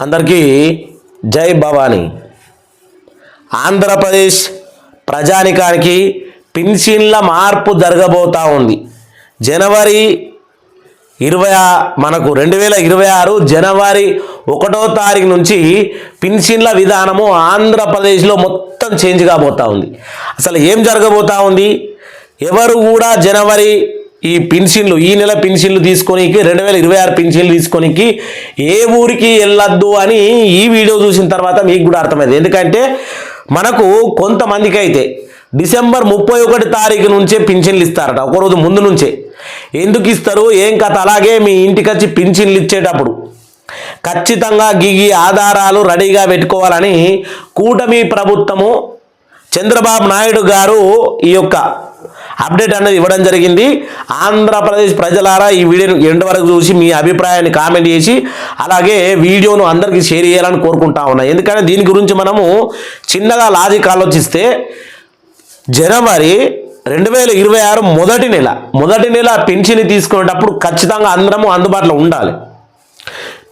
అందరికీ జై భవానీ. ఆంధ్రప్రదేశ్ ప్రజానికానికి పింఛన్ల మార్పు జరగబోతూ ఉంది. జనవరి ఇరవై మనకు రెండు వేల ఇరవై ఆరు జనవరి ఒకటో తారీఖు నుంచి పింఛన్ల విధానము ఆంధ్రప్రదేశ్లో మొత్తం చేంజ్ కాబోతూ ఉంది. అసలు ఏం జరగబోతూ ఉంది? ఎవరు కూడా జనవరి ఈ పెన్షన్లు ఈ నెల పెన్షన్లు తీసుకోనికి రెండు వేల ఇరవై ఆరు పెన్షన్లు తీసుకోనికి ఏ ఊరికి వెళ్ళొద్దు అని ఈ వీడియో చూసిన తర్వాత మీకు కూడా అర్థమైంది. ఎందుకంటే మనకు కొంతమందికి అయితే డిసెంబర్ ముప్పై ఒకటి తారీఖు నుంచే పింఛన్లు ఇస్తారట ఒకరోజు ముందు నుంచే. ఎందుకు ఇస్తారు? ఏం కథ? అలాగే మీ ఇంటికి వచ్చి పింఛన్లు ఇచ్చేటప్పుడు ఖచ్చితంగా గిగి ఆధారాలు రెడీగా పెట్టుకోవాలని కూటమి ప్రభుత్వము చంద్రబాబు నాయుడు గారు ఈ యొక్క అప్డేట్ అనేది ఇవ్వడం జరిగింది. ఆంధ్రప్రదేశ్ ప్రజలారా ఈ వీడియోని ఎండ్ వరకు చూసి మీ అభిప్రాయాన్ని కామెంట్ చేసి అలాగే వీడియోను అందరికీ షేర్ చేయాలని కోరుకుంటా ఉన్నా. ఎందుకంటే దీని గురించి మనము చిన్నగా లాజిక్ ఆలోచిస్తే జనవరి రెండు వేల ఇరవై ఆరు మొదటి నెల మొదటి నెల పెన్షన్ తీసుకునేటప్పుడు ఖచ్చితంగా అందరము అందుబాటులో ఉండాలి.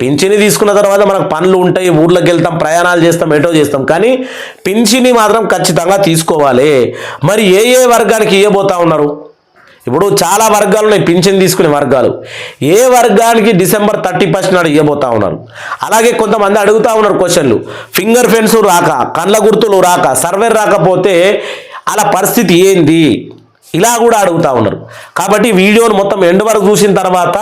పింఛని తీసుకున్న తర్వాత మనకు పనులు ఉంటాయి ఊర్లోకి వెళ్తాం ప్రయాణాలు చేస్తాం ఎటో చేస్తాం. కానీ పింఛని మాత్రం ఖచ్చితంగా తీసుకోవాలి. మరి ఏ ఏ వర్గానికి ఇవ్వబోతా ఉన్నారు? ఇప్పుడు చాలా వర్గాలు ఉన్నాయి పింఛన్ తీసుకునే వర్గాలు. ఏ వర్గానికి డిసెంబర్ థర్టీ ఫస్ట్ నాడు ఇవ్వబోతా ఉన్నారు? అలాగే కొంతమంది అడుగుతా ఉన్నారు క్వశ్చన్లు. ఫింగర్ ప్రింట్స్ రాక కళ్ళ గుర్తులు రాక సర్వే రాకపోతే అలా పరిస్థితి ఏంది? ఇలా కూడా అడుగుతా ఉన్నారు. కాబట్టి వీడియోను మొత్తం ఎండ్ వరకు చూసిన తర్వాత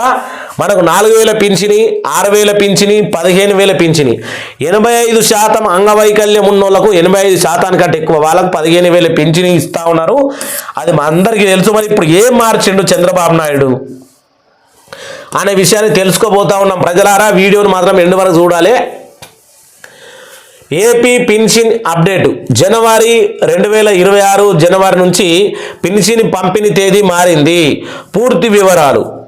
మనకు నాలుగు వేల పింఛని ఆరు వేల పింఛని పదిహేను వేల పింఛని. ఎనభై ఐదు శాతం అంగవైకల్యం ఉన్న వాళ్ళకు ఎనభై ఐదు శాతానికంటే ఎక్కువ వాళ్ళకు పదిహేను వేల పింఛని ఇస్తా ఉన్నారు. అది మా అందరికీ తెలుసు. మరి ఇప్పుడు ఏం మార్చిండు చంద్రబాబు నాయుడు? అనే విషయాన్ని తెలుసుకోబోతా ఉన్నాం. ప్రజలారా వీడియోను మాత్రం ఎండు వరకు చూడాలి. ఏపీ పెన్షన్ అప్డేట్ జనవరి రెండు వేల ఇరవై ఆరు జనవరి నుంచి పెన్షన్ పంపిణీ తేదీ మారింది. పూర్తి వివరాలు.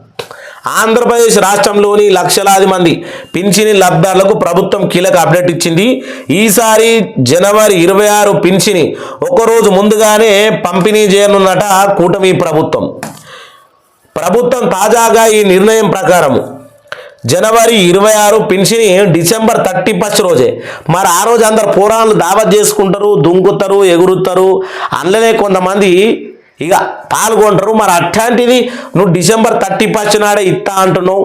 ఆంధ్రప్రదేశ్ రాష్ట్రంలోని లక్షలాది మంది పింఛని లబ్ధారులకు ప్రభుత్వం కీలక అప్డేట్ ఇచ్చింది. ఈసారి జనవరి ఇరవై ఆరు పింఛని ఒకరోజు ముందుగానే పంపిణీ చేయనున్నట కూటమి ప్రభుత్వం. ప్రభుత్వం తాజాగా ఈ నిర్ణయం ప్రకారము జనవరి ఇరవై ఆరు పెన్షన్ డిసెంబర్ థర్టీ ఫస్ట్ రోజే. మరి ఆ రోజు అందరు పోరాణాలు దావత్ చేసుకుంటారు దుంకుతారు ఎగురుతారు. అందులోనే కొంతమంది ఇక పాల్గొంటారు. మరి అట్లాంటిది నువ్వు డిసెంబర్ థర్టీ ఫస్ట్ నాడే ఇస్తా అంటున్నావు.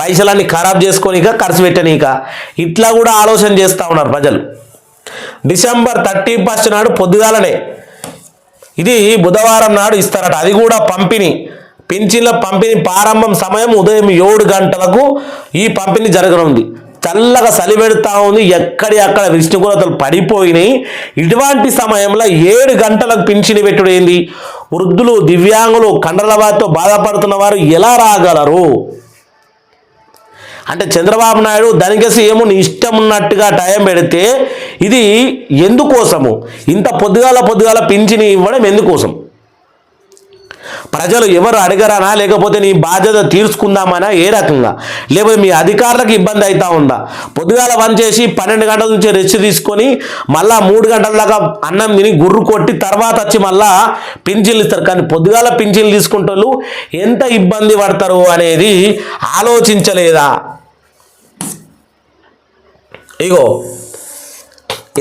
పైసలన్నీ ఖరాబ్ చేసుకొని ఇక ఖర్చు పెట్టనీక. ఇట్లా కూడా ఆలోచన చేస్తూ ఉన్నారు ప్రజలు. డిసెంబర్ థర్టీ ఫస్ట్ నాడు పొద్దుగాలనే. ఇది బుధవారం నాడు ఇస్తారట. అది కూడా పంపిణీ. పింఛన్ల పంపిణీ ప్రారంభం సమయం ఉదయం ఏడు గంటలకు ఈ పంపిణీ జరగనుంది. చల్లగా చలి పెడతా ఉంది. ఎక్కడి అక్కడ విష్ణుకులతలు పడిపోయినాయి. ఇటువంటి సమయంలో ఏడు గంటలకు పింఛని పెట్టుడు ఏంది? వృద్ధులు దివ్యాంగులు కండలవారితో బాధపడుతున్న వారు ఎలా రాగలరు? అంటే చంద్రబాబు నాయుడు దానికేసి ఏమో నీ ఇష్టం ఉన్నట్టుగా టైం పెడితే ఇది ఎందుకోసము? ఇంత పొద్దుగాల పొద్దుగాల పింఛని ఇవ్వడం ఎందుకోసం? ప్రజలు ఎవరు అడగరానా? లేకపోతే నీ బాధ్యత తీర్చుకుందామనా? ఏ రకంగా? లేకపోతే మీ అధికారులకు ఇబ్బంది అవుతా ఉందా? పొద్దుగాల పని చేసి పన్నెండు గంటల నుంచి రెస్ట్ తీసుకొని మళ్ళా మూడు గంటల దాకా అన్నం తిని గుర్రు కొట్టి తర్వాత వచ్చి మళ్ళా పింఛన్లు ఇస్తారు. కానీ పొద్దుగాల పింఛన్లు తీసుకుంటూ ఎంత ఇబ్బంది పడతారు అనేది ఆలోచించలేదా? ఇగో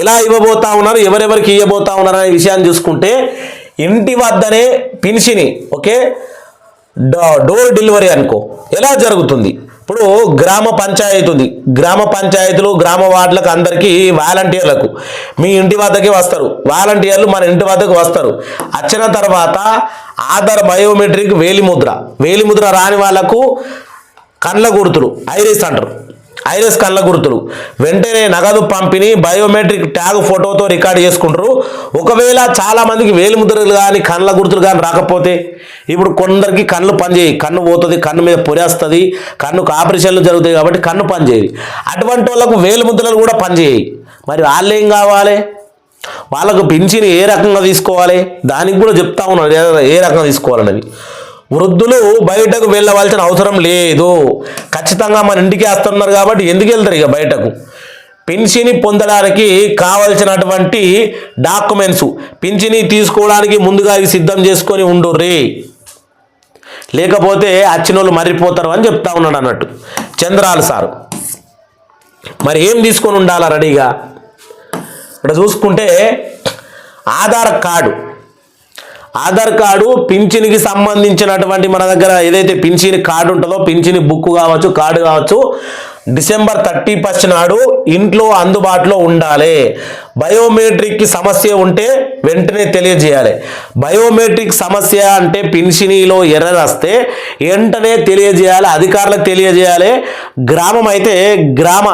ఇలా ఇవ్వబోతా ఉన్నారు? ఎవరెవరికి ఇవ్వబోతా ఉన్నారు అనే విషయాన్ని చూసుకుంటే ఇంటి వద్దనే పిన్షిని ఓకే? డో- డోర్ డెలివరీ అనుకో. ఎలా జరుగుతుంది? ఇప్పుడు గ్రామ పంచాయతీ ఉంది. గ్రామ పంచాయతీలు గ్రామ వార్డులకు అందరికీ వాలంటీర్లకు. మీ ఇంటి వద్దకే వస్తారు. వాలంటీర్లు మన ఇంటి వద్దకు వస్తారు. వచ్చిన తర్వాత ఆధార్ బయోమెట్రిక్ వేలిముద్ర. వేలిముద్ర రాని వాళ్ళకు కండ్ల గుర్తులు ఐరిస్ అంటారు. ఐరస్ కళ్ళ గుర్తులు వెంటనే నగదు పంపిణీ బయోమెట్రిక్ ట్యాగ్ ఫోటోతో రికార్డ్ చేసుకుంటారు. ఒకవేళ చాలా మందికి ముద్రలు కానీ కళ్ళ గుర్తులు కానీ రాకపోతే ఇప్పుడు కొందరికి కళ్ళు పనిచేయి. కన్ను పోతుంది కన్ను మీద పొరేస్తుంది కన్నుకు ఆపరేషన్లు జరుగుతాయి కాబట్టి కన్ను పనిచేయి అటువంటి వాళ్ళకు వేలి ముద్రలు కూడా పనిచేయి. మరి వాళ్ళు ఏం కావాలి? వాళ్ళకు పెంచిని ఏ రకంగా తీసుకోవాలి? దానికి కూడా చెప్తా ఉన్నారు ఏ- ఏ రకంగా తీసుకోవాలన్నది వృద్ధులు బయటకు వెళ్ళవలసిన అవసరం లేదు. ఖచ్చితంగా మన ఇంటికి వస్తున్నారు కాబట్టి ఎందుకు వెళ్తారు ఇక బయటకు? పెన్షన్ పొందడానికి కావలసినటువంటి డాక్యుమెంట్స్ పెన్షన్ తీసుకోవడానికి ముందుగా ఇవి సిద్ధం చేసుకొని ఉండుర్రి. లేకపోతే అచ్చినోళ్ళు మర్రిపోతారు అని చెప్తా ఉన్నాడు అన్నట్టు చంద్రాలు సారు. మరి ఏం తీసుకొని ఉండాలా రెడీగా? ఇక్కడ చూసుకుంటే ఆధార్ కార్డు. ఆధార్ కార్డు పింఛన్కి సంబంధించినటువంటి మన దగ్గర ఏదైతే పింఛన్ కార్డు ఉంటుందో పింఛన్ బుక్ కావచ్చు కార్డు కావచ్చు డిసెంబర్ థర్టీ ఫస్ట్ నాడు ఇంట్లో అందుబాటులో ఉండాలి. బయోమెట్రిక్కి సమస్య ఉంటే వెంటనే తెలియజేయాలి. బయోమెట్రిక్ సమస్య అంటే పిన్షినీలో ఎర్రర్ వస్తే వెంటనే తెలియజేయాలి అధికారులకు తెలియజేయాలి. గ్రామం అయితే గ్రామ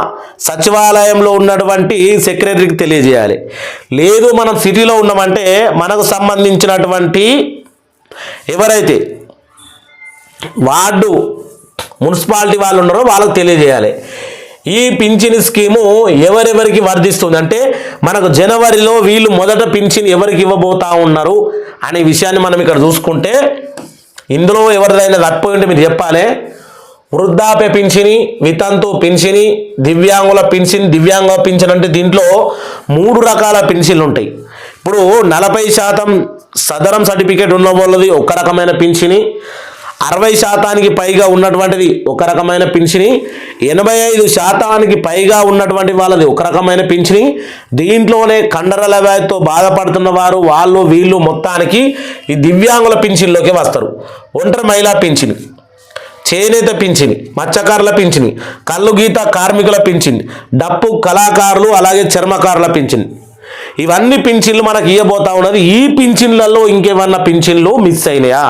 సచివాలయంలో ఉన్నటువంటి సెక్రటరీకి తెలియజేయాలి. లేదు మనం సిటీలో ఉన్నామంటే మనకు సంబంధించినటువంటి ఎవరైతే వార్డు మున్సిపాలిటీ వాళ్ళు ఉన్నారో వాళ్ళకి తెలియజేయాలి. ఈ పింఛన్ స్కీము ఎవరెవరికి వర్ధిస్తుంది అంటే మనకు జనవరిలో వీళ్ళు మొదట పింఛన్ ఎవరికి ఇవ్వబోతా ఉన్నారు అనే విషయాన్ని మనం ఇక్కడ చూసుకుంటే ఇందులో ఎవరిదైనా తప్పిపోయి ఉంటే మీరు చెప్పాలి. వృద్ధాప్య పింఛని వితంతు పింఛని దివ్యాంగుల పింఛన్ దివ్యాంగ పింఛన్ అంటే దీంట్లో మూడు రకాల పింఛన్లు ఉంటాయి. ఇప్పుడు నలభై శాతం సదరం సర్టిఫికేట్ ఉన్న వాళ్ళది ఒక రకమైన పింఛని అరవై శాతానికి పైగా ఉన్నటువంటిది ఒక రకమైన పింఛని ఎనభై ఐదు శాతానికి పైగా ఉన్నటువంటి వాళ్ళది ఒక రకమైన పింఛని. దీంట్లోనే కండరాల వ్యాధితో బాధపడుతున్న వారు వాళ్ళు వీళ్ళు మొత్తానికి ఈ దివ్యాంగుల పింఛన్లోకి వస్తారు. ఒంటరి మహిళా పింఛని చేనేత పింఛని మత్స్యకారుల పింఛని కళ్ళు గీత కార్మికుల పింఛని డప్పు కళాకారులు అలాగే చర్మకారుల పింఛని. ఇవన్నీ పింఛన్లు మనకు ఇవ్వబోతా ఉన్నది. ఈ పింఛన్లలో ఇంకేమన్నా పింఛన్లు మిస్ అయినాయా?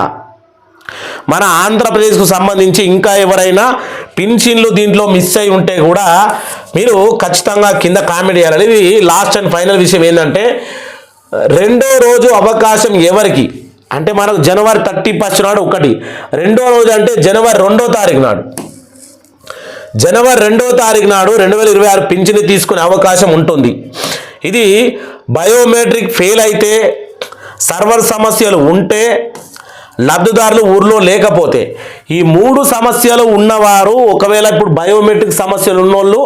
మన ఆంధ్రప్రదేశ్కు సంబంధించి ఇంకా ఎవరైనా పింఛన్లు దీంట్లో మిస్ అయి ఉంటే కూడా మీరు ఖచ్చితంగా కింద కామెంట్ చేయాలి. ఇది లాస్ట్ అండ్ ఫైనల్ విషయం ఏంటంటే రెండో రోజు అవకాశం ఎవరికి? అంటే మనకు జనవరి థర్టీ ఫస్ట్ నాడు ఒకటి. రెండో రోజు అంటే జనవరి రెండో తారీఖు నాడు. జనవరి రెండో తారీఖు నాడు రెండు వేల ఇరవై ఆరు పింఛను తీసుకునే అవకాశం ఉంటుంది. ఇది బయోమెట్రిక్ ఫెయిల్ అయితే సర్వర్ సమస్యలు ఉంటే లబ్ధిదారులు ఊర్లో లేకపోతే ఈ మూడు సమస్యలు ఉన్నవారు ఒకవేళ ఇప్పుడు బయోమెట్రిక్ సమస్యలు ఉన్నోళ్ళు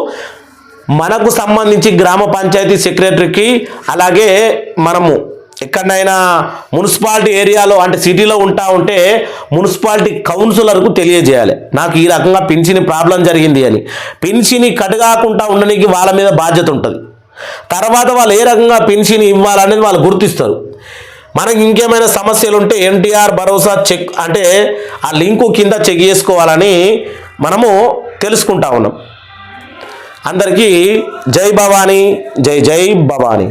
మనకు సంబంధించి గ్రామ పంచాయతీ సెక్రటరీకి అలాగే మనము ఎక్కడైనా మున్సిపాలిటీ ఏరియాలో అంటే సిటీలో ఉంటా ఉంటే మున్సిపాలిటీ కౌన్సిలర్కు తెలియజేయాలి. నాకు ఈ రకంగా పింఛని ప్రాబ్లం జరిగింది అని. పింఛని కటగాకుండా ఉండడానికి వాళ్ళ మీద బాధ్యత ఉంటుంది. తర్వాత వాళ్ళు ఏ రకంగా పెన్షన్ ఇవ్వాలనేది వాళ్ళు గుర్తిస్తారు. మనకి ఇంకేమైనా సమస్యలు ఉంటే ఎన్టీఆర్ భరోసా చెక్ అంటే ఆ లింకు కింద చెక్ చేసుకోవాలని మనము తెలుసుకుంటా ఉన్నాం. అందరికీ జై భవానీ జై జై భవానీ.